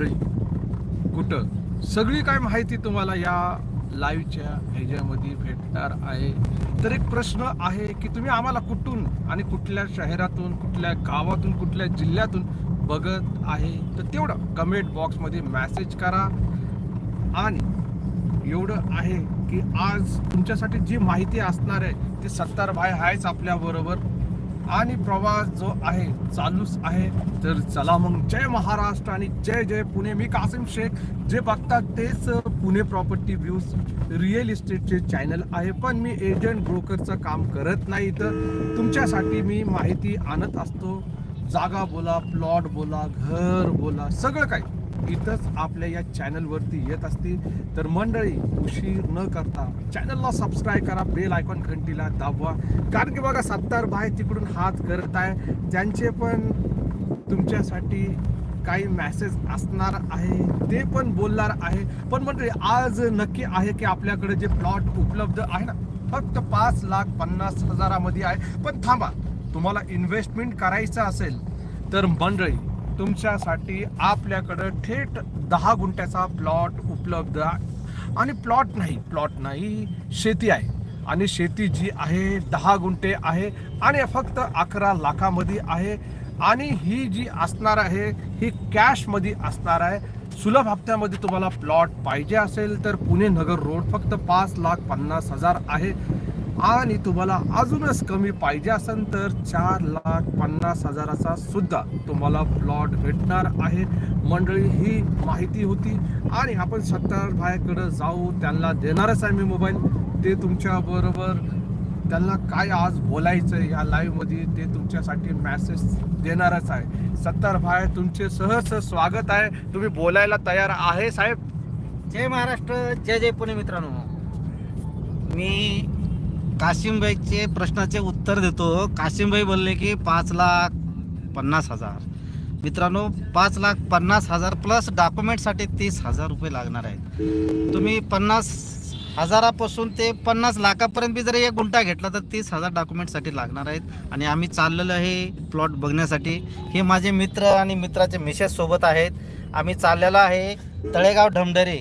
मंडळी कुठं? सगळी काय माहिती तुम्हाला या लाईव्हच्या ह्याच्यामध्ये भेटणार आहे. तर एक प्रश्न आहे की तुम्ही आम्हाला कुठून आणि कुठल्या शहरातून कुठल्या गावातून कुठल्या जिल्ह्यातून बघत आहे? तर तेवढं कमेंट बॉक्समध्ये मॅसेज करा. आणि एवढं आहे की आज तुमच्यासाठी जी माहिती असणार आहे ती सत्तार भाई आहेच आपल्याबरोबर आणि प्रवास जो आहे चालूच आहे. तर चला मग. जय महाराष्ट्र आणि जय जय पुणे. मी कासिम शेख. जे बघतात तेच पुणे प्रॉपर्टी व्ह्यूज रिअल इस्टेटचे चॅनल आहे. पण मी एजंट ब्रोकरचं काम करत नाही तर तुमच्यासाठी मी माहिती आणत असतो. जागा बोला प्लॉट बोला घर बोला सगळं काही. इथंच आपल्या या चॅनलवरती येत असतील. तर मंडळी उशीर न करता चॅनलला सबस्क्राईब करा बेल आयकॉन घंटीला दाबवा. कारण की बघा सत्तार बाहेर तिकडून हात करत आहे त्यांचे पण तुमच्यासाठी काही मॅसेज असणार आहे ते पण बोलणार आहे. पण मंडळी आज नक्की आहे की आपल्याकडे जे प्लॉट उपलब्ध आहे ना फक्त पाच लाख पन्नास हजारामध्ये आहे. पण थांबा तुम्हाला इन्व्हेस्टमेंट करायचं असेल तर मंडळी तुमच्यासाठी आपल्याकडं थेट दहा गुंठ्याचा प्लॉट उपलब्ध आहे. आणि प्लॉट नाही प्लॉट नाही शेती आहे. आणि शेती जी आहे दहा गुंठे आहे आणि फक्त अकरा लाखामध्ये आहे. आणि ही जी असणार आहे ही कॅशमध्ये असणार आहे. सुलभ हप्त्यामध्ये तुम्हाला प्लॉट पाहिजे असेल तर पुणे नगर रोड फक्त पाच लाख पन्नास हजार आहे. आणि तुम्हाला अजूनच कमी पाहिजे असेल तर चार लाख पन्नास हजाराचा सुद्धा तुम्हाला प्लॉट भेटणार आहे. मंडळी ही माहिती होती आणि आपण सत्तार भायकडे जाऊ त्यांना देणारच आहे मी मोबाईल. ते तुमच्याबरोबर त्यांना काय आज बोलायचं आहे या लाईव्हमध्ये ते तुमच्यासाठी मॅसेज देणारच आहे. सत्तार भाय तुमचे सहज स्वागत आहे. तुम्ही बोलायला तयार आहे साहेब? जय महाराष्ट्र जय जय पुणे मित्रांनो. मी काशिमबाईचे प्रश्नाचे उत्तर देतो. काशिमबाई बोलले की पाच लाख पन्नास हजार. मित्रांनो पाच लाख पन्नास हजार प्लस डॉक्युमेंटसाठी तीस हजार रुपये लागणार आहेत. तुम्ही पन्नास हजारापासून ते पन्नास लाखापर्यंत बी जर एक गुंठा घेतला तर तीस हजार डॉक्युमेंटसाठी लागणार आहेत. आणि आम्ही चाललेलो आहे प्लॉट बघण्यासाठी. हे माझे मित्र आणि मित्राचे मिसेस सोबत आहेत. आम्ही चाललेलो आहे तळेगाव ढमढरे.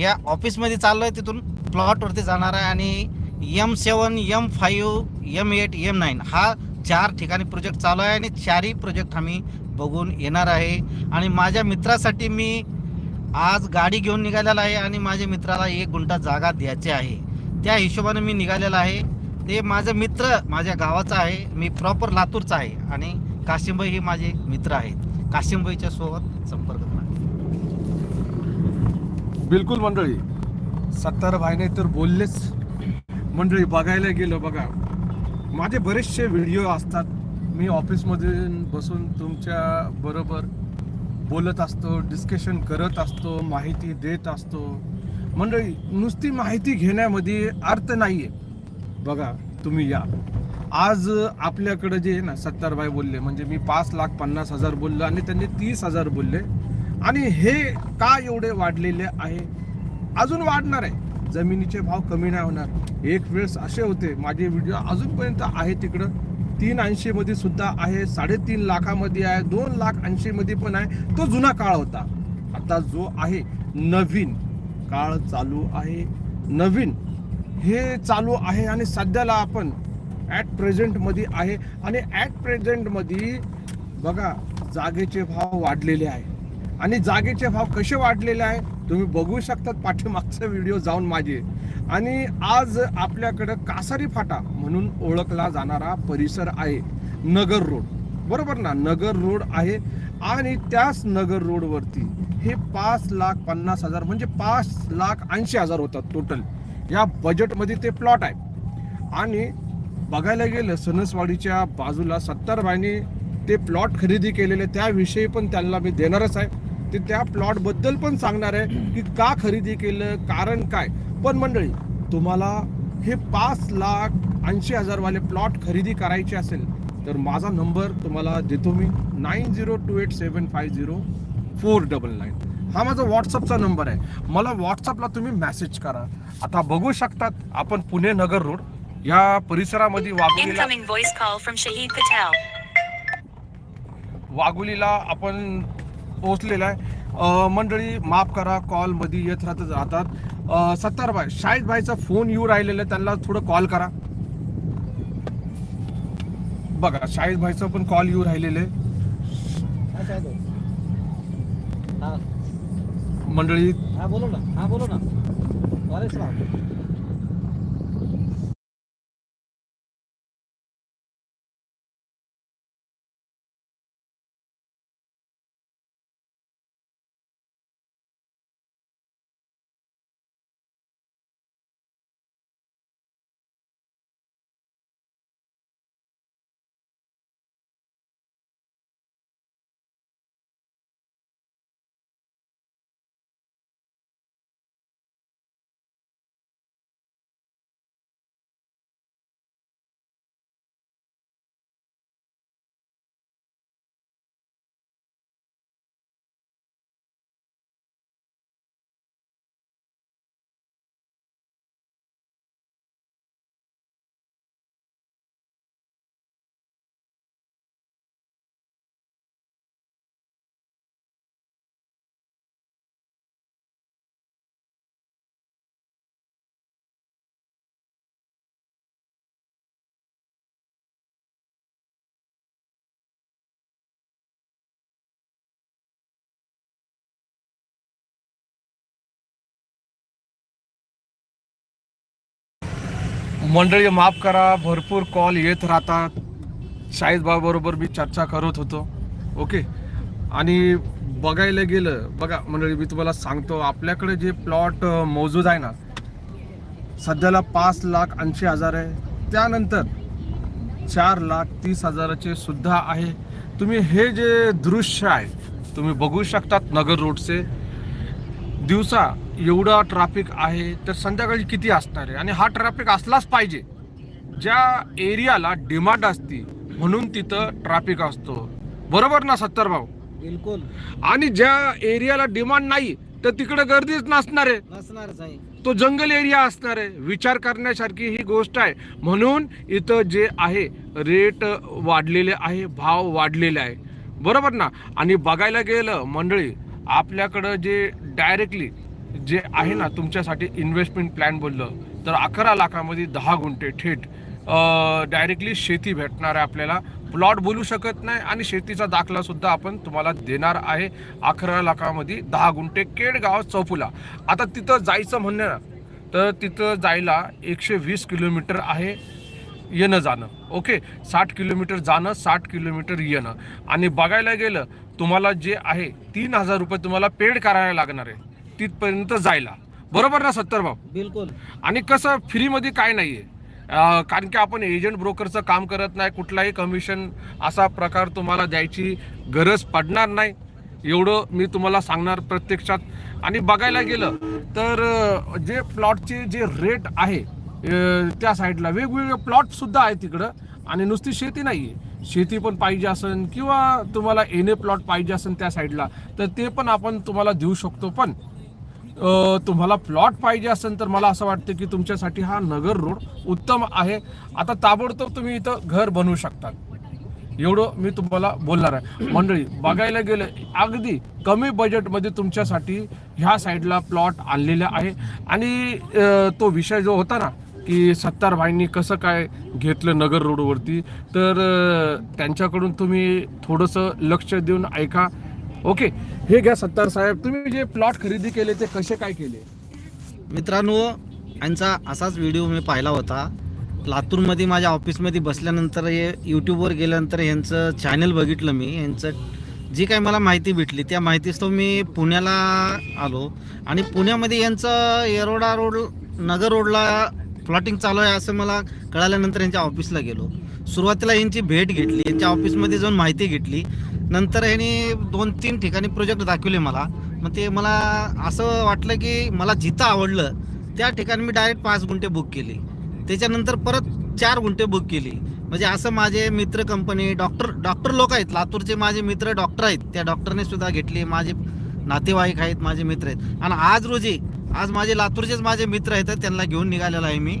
या ऑफिसमध्ये चाललो आहे तिथून प्लॉटवरती जाणार आहे आणि M seven M five M eight M nine हा चार ठिकाणी प्रोजेक्ट चालू आहे आणि चारही प्रोजेक्ट आम्ही बघून येणार आहे. आणि माझ्या मित्रासाठी मी आज गाडी घेऊन निघालेला आहे आणि माझ्या मित्राला एक गुंठा जागा द्यायची आहे. त्या हिशोबाने मी निघालेला आहे. ते माझं मित्र माझ्या गावाचा आहे. मी प्रॉपर लातूरचा आहे आणि काशिमबाई हे माझे मित्र आहेत. काशिमबाईच्या सोबत संपर्क बिलकुल मंडळी सत्तार भाईने तर बोललेच. मंडळी बघायला गेलो बघा. माझे बरेचसे व्हिडिओ असतात. मी ऑफिसमधून बसून तुमच्या बरोबर बोलत असतो डिस्कशन करत असतो माहिती देत असतो. मंडळी नुसती माहिती घेण्यामध्ये अर्थ नाही आहे बघा तुम्ही या. आज आपल्याकडे जे आहे ना सत्तारबाई बोलले म्हणजे मी पाच लाख पन्नास हजार बोललो आणि त्यांनी तीस हजार बोलले. आणि हे का एवढे वाढलेले आहे? अजून वाढणार आहे. जमिनीचे भाव कमी नाही होणार. एक वेळेस असे होते. माझे व्हिडिओ अजूनपर्यंत आहे तिकडं. तीन ऐंशीमध्ये सुद्धा आहे. साडेतीन लाखामध्ये आहे. दोन लाख ऐंशीमध्ये पण आहे. तो जुना काळ होता. आता जो आहे नवीन काळ चालू आहे. नवीन हे चालू आहे आणि सध्याला आपण ॲट प्रेझेंटमध्ये आहे. आणि ॲट प्रेझेंटमध्ये बघा जागेचे भाव वाढलेले आहे. आणि जागेचे भाव कसे वाढलेले आहे? तुम्ही बघू शकतात पाठीमागचा व्हिडिओ जाऊन माझे. आणि आज आपल्याकडं कासारी फाटा म्हणून ओळखला जाणारा परिसर आहे नगर रोड. बरोबर ना? नगर रोड आहे आणि त्याच नगर रोडवरती हे पाच लाख पन्नास हजार म्हणजे पाच लाख ऐंशी हजार होतात टोटल या बजेटमध्ये ते प्लॉट आहे. आणि बघायला गेलं सणसवाडीच्या बाजूला सत्तारबाईने ते प्लॉट खरेदी केलेले त्याविषयी पण त्यांना मी देणारच आहे. ते त्या प्लॉटबद्दल पण सांगणार आहे की का खरेदी केलं कारण काय. पण मंडळी तुम्हाला हे पाच लाख ऐंशी हजारवाले प्लॉट खरेदी करायचे असेल तर माझा नंबर तुम्हाला देतो मी nine zero two eight seven five zero four double nine. हा माझा व्हॉट्सअपचा नंबर आहे. मला व्हॉट्सअपला तुम्ही मेसेज करा. आता बघू शकतात आपण पुणे नगर रोड या परिसरामध्ये Patel. वाघुलीला आपण पोहोचलेला आहे. मंडळी माफ करा कॉलमध्ये येत राहत राहतात सत्तार भाई शाहिद भाईचा फोन येऊ राहिलेला आहे, त्यांना थोडं कॉल करा. बघा शाहिद भाईचा पण कॉल येऊ राहिलेले मंडळी हा बोलो ना. हा बोलो ना. मंडळी माफ करा भरपूर कॉल येत राहतात. शाहिद बरोबर मी चर्चा करत होतो. ओके आणि बघायला गेलं बघा मंडळी मी तुम्हाला सांगतो आपल्याकडे जे प्लॉट मौजूद आहे ना सध्याला पाच लाख ऐंशी हजार आहे. त्यानंतर चार लाख तीस हजाराचे सुद्धा आहे. तुम्ही हे जे दृश्य आहे तुम्ही बघू शकतात नगर रोडचे दिवसा एवढा ट्रॅफिक आहे तर संध्याकाळी किती असणार आहे? आणि हा ट्रॅफिक असलाच पाहिजे. ज्या एरियाला डिमांड असती म्हणून तिथं ट्रॅफिक असतो. बरोबर ना सत्तर भाऊ बिलकुल. आणि ज्या एरियाला डिमांड नाही तर तिकडे गर्दीच नसणार आहे. तो जंगल एरिया असणार आहे. विचार करण्यासारखी ही गोष्ट आहे. म्हणून इथं जे आहे रेट वाढलेले आहे भाव वाढलेले आहे. बरोबर ना? आणि बघायला गेलं मंडळी आपल्याकडं जे डायरेक्टली जे आहे ना तुमच्यासाठी इन्व्हेस्टमेंट प्लॅन बोललं तर अकरा लाखामध्ये दहा गुंठे थेट डायरेक्टली शेती भेटणार आहे आपल्याला प्लॉट बोलू शकत नाही आणि शेतीचा दाखला सुद्धा आपण तुम्हाला देणार आहे. अकरा लाखामध्ये दहा गुंठे केडगाव चौफुला. आता तिथं जायचं म्हणणं ना तर तिथं जायला एकशे वीस किलोमीटर आहे येणं जाणं. ओके? साठ किलोमीटर जाणं साठ किलोमीटर येणं. आणि बघायला गेलं तुम्हाला जे आहे तीन हजार रुपये तुम्हाला पेड करायला लागणार आहे. तिथपर्यंत जायला. बरोबर ना सत्तर भाऊ? बिलकुल. आणि कसं फ्रीमध्ये काय नाही आहे कारण की आपण एजंट ब्रोकरचं काम करत नाही कुठलाही कमिशन असा प्रकार तुम्हाला द्यायची गरज पडणार नाही. एवढं मी तुम्हाला सांगणार प्रत्यक्षात. आणि बघायला गेलं तर जे प्लॉटचे जे रेट आहे त्या साईडला वेगवेगळे प्लॉट सुद्धा आहे तिकडं. आणि नुसती शेती नाही आहे शेती पण पाहिजे असेल किंवा तुम्हाला एने प्लॉट पाहिजे असेल त्या साईडला तर ते पण आपण तुम्हाला देऊ शकतो. पण तुम्हाला प्लॉट पाहिजे असेल तर मला असं वाटतं की तुमच्यासाठी हा नगर रोड उत्तम आहे. आता ताबडतोब तुम्ही इथं घर बनवू शकता. एवढं मी तुम्हाला बोलणार आहे. मंडळी बघायला गेलं अगदी कमी बजेटमध्ये तुमच्यासाठी ह्या साईडला प्लॉट आणलेला आहे. आणि तो विषय जो होता ना की सत्तार भाईंनी कसं काय घेतलं नगर रोडवरती तर त्यांच्याकडून तुम्ही थोडंसं लक्ष देऊन ऐका. ओके. हे घ्या सत्तार साहेब तुम्ही जे प्लॉट खरेदी केले ते कसे काय केले? मित्रांनो यांचा असाच व्हिडिओ मी पाहिला होता. लातूरमध्ये माझ्या ऑफिसमध्ये बसल्यानंतर हे यूट्यूबवर गेल्यानंतर यांचं चॅनल बघितलं मी. यांचं जी काही मला माहिती भेटली त्या माहितीस्तव मी पुण्याला आलो. आणि पुण्यामध्ये यांचं येरोडा रोड नगर रोडला प्लॉटिंग चालू आहे असं मला कळाल्यानंतर यांच्या ऑफिसला गेलो. सुरुवातीला यांची भेट घेतली यांच्या ऑफिसमध्ये जाऊन माहिती घेतली. नंतर ह्यांनी दोन तीन ठिकाणी प्रोजेक्ट दाखवले मला. मग ते मला असं वाटलं की मला जिथं आवडलं त्या ठिकाणी मी डायरेक्ट पाच गुंठे बुक केली. त्याच्यानंतर परत चार गुंठे बुक केली. म्हणजे असं माझे मित्र कंपनी डॉक्टर डॉक्टर लोक आहेत. लातूरचे माझे मित्र डॉक्टर आहेत. त्या डॉक्टरने सुद्धा घेतली. माझे नातेवाईक आहेत माझे मित्र आहेत. आणि आज रोजी आज माझे लातूरचेच माझे मित्र आहेत त्यांना घेऊन निघालेलो आहे मी.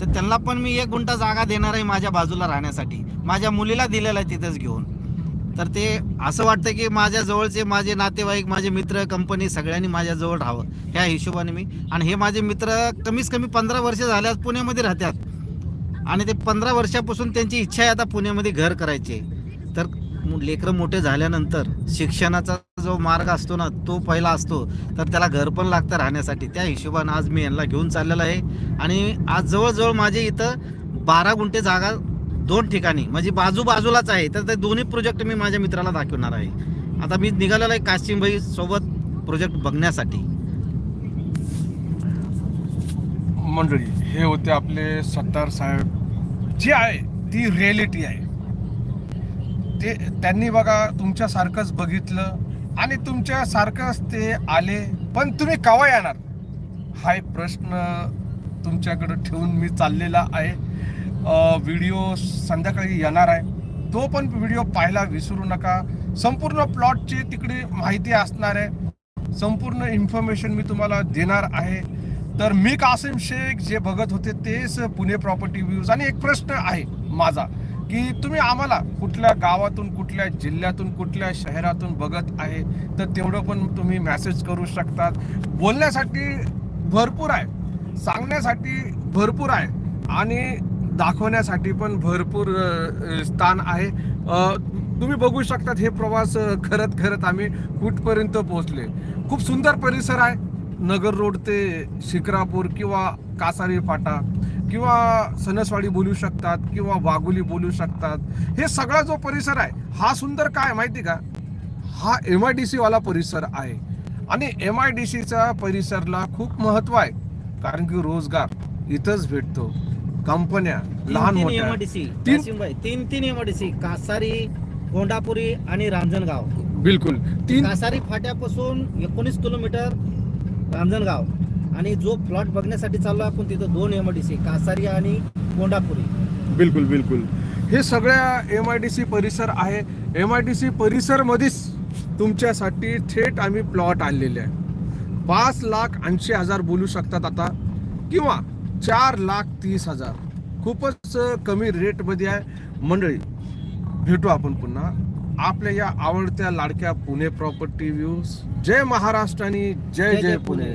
तर त्यांना पण मी एक गुंठा जागा देणार आहे माझ्या बाजूला राहण्यासाठी. माझ्या मुलीला दिलेला आहे तिथेच घेऊन. तर ते असं वाटतं की माझ्या जवळचे माझे नातेवाईक माझे मित्र कंपनी सगळ्यांनी माझ्याजवळ राहावं. ह्या हिशोबाने मी आणि हे माझे मित्र कमीत कमी पंधरा वर्ष झाल्यास पुण्यामध्ये राहतात. आणि ते पंधरा वर्षापासून त्यांची इच्छा आहे आता पुण्यामध्ये घर करायचे. तर लेकरं मोठे झाल्यानंतर शिक्षणाचा जो मार्ग असतो ना तो पहिला असतो. तर त्याला घर पण लागतं राहण्यासाठी. त्या हिशोबानं आज मी यांना घेऊन चाललेलो आहे. आणि आज जवळजवळ माझे इथं बारा गुंठे जागा दोन ठिकाणी म्हणजे बाजू बाजूलाच आहे तर ते दोन्ही प्रोजेक्ट मी माझ्या मित्राला दाखवणार आहे. आता मी निघालेलो आहे काशिमभाई सोबत प्रोजेक्ट बघण्यासाठी. मंडळी हे होते आपले सत्तार साहेब. जी आहे ती रिॲलिटी आहे. ते त्यांनी बघा तुमच्यासारखंच बघितलं आणि तुमच्यासारखंच ते आले पण तुम्ही केव्हा येणार? हा एक प्रश्न तुमच्याकडं ठेवून मी चाललेला आहे. व्हिडिओ संध्याकाळी येणार आहे. तो पण व्हिडिओ पाहायला विसरू नका. संपूर्ण प्लॉटची तिकडे माहिती असणार आहे. संपूर्ण इन्फॉर्मेशन मी तुम्हाला देणार आहे. तर मी कासिम शेख जे बघत होते तेच पुणे प्रॉपर्टी व्ह्यूज आणि एक प्रश्न आहे माझा की तुम्ही आम्हाला कुठल्या गावातून कुठल्या जिल्ह्यातून कुठल्या शहरातून बघत आहे तर तेवढं पण तुम्ही मॅसेज करू शकतात. बोलण्यासाठी भरपूर आहे. सांगण्यासाठी भरपूर आहे. आणि दाखवण्यासाठी पण भरपूर स्थान आहे. तुम्ही बघू शकतात हे प्रवास करत करत आम्ही कुठपर्यंत पोहोचले खूप सुंदर परिसर आहे. नगर रोड ते शिक्रापूर किंवा कासारी फाटा किंवा सणसवाडी बोलू शकतात किंवा वाघोली बोलू शकतात. हे सगळा जो परिसर आहे हा सुंदर काय माहिती का? हा एम आय डी सी वाला परिसर आहे. आणि एम आय डी सीचा परिसरला खूप महत्त्व आहे. कारण की रोजगार इथंच भेटतो. कंपन्या लहान तीन मोठ्या. एमआयडीसी तीन- तीन तीन एमआयडीसी कासारी गोंडापुरी आणि रांजणगाव बिलकुल. तीन कासारी फाट्यापासून एकोणीस किलोमीटर रांजणगाव आणि जो प्लॉट बघण्यासाठी चाललो आपण तिथं दोन एमआयडीसी कासारी आणि गोंडापुरी. बिलकुल बिलकुल. हे सगळ्या एम आय डी सी परिसर आहे. एम आय डी सी परिसरमध्येच तुमच्यासाठी थेट आम्ही प्लॉट आणलेले आहे. पाच लाख ऐंशी हजार बोलू शकतात आता. किंवा चार लाख तीस हजार. खूपच कमी रेटमध्ये आहे. मंडळी भेटू आपण पुन्हा. आपल्या या आवडत्या लाडक्या पुणे प्रॉपर्टी व्ह्यूज. जय महाराष्ट्र आणि जय जय पुणे.